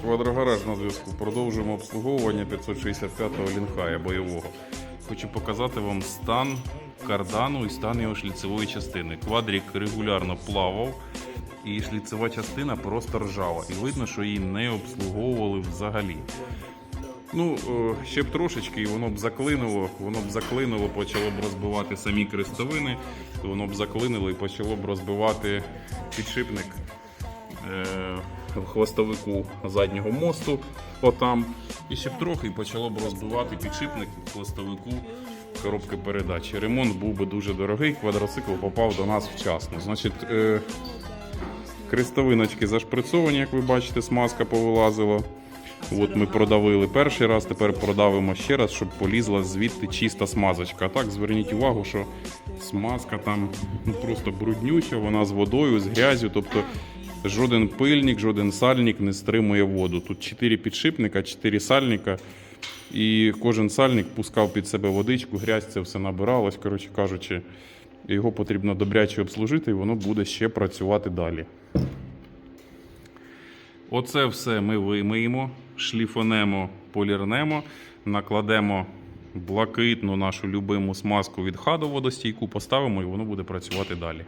Квадрогараж на зв'язку. Продовжуємо обслуговування 565-го лінхая бойового. Хочу показати вам стан кардану і стан його шліцевої частини. Квадрік регулярно плавав, і шліцева частина просто ржава. І видно, що її не обслуговували взагалі. Ну, ще б трошечки, і воно б заклинуло, воно б заклинуло, почало б розбивати самі крестовини, воно б заклинило і почало б розбивати підшипник е, в хвостовику заднього мосту, отам. І ще б трохи почало б розбивати підшипник в хвостовику коробки передач. Ремонт був би дуже дорогий, квадроцикл попав до нас вчасно. Значить, е, крестовиночки зашприцовані, як ви бачите, смазка повилазила. От ми продавили перший раз, тепер продавимо ще раз, щоб полізла звідти чиста смазочка. А так зверніть увагу, що смазка там ну, просто бруднюча, вона з водою, з грязю. Тобто жоден пильник, жоден сальник не стримує воду. Тут 4 підшипника, 4 сальника. І кожен сальник пускав під себе водичку, грязь це все набиралось, коротше кажучи. Його потрібно добряче обслужити, і воно буде ще працювати далі. Оце все ми вимиємо, шліфонемо, полірнемо, накладемо блакитну нашу любиму смазку від хаду водостійку, поставимо і воно буде працювати далі.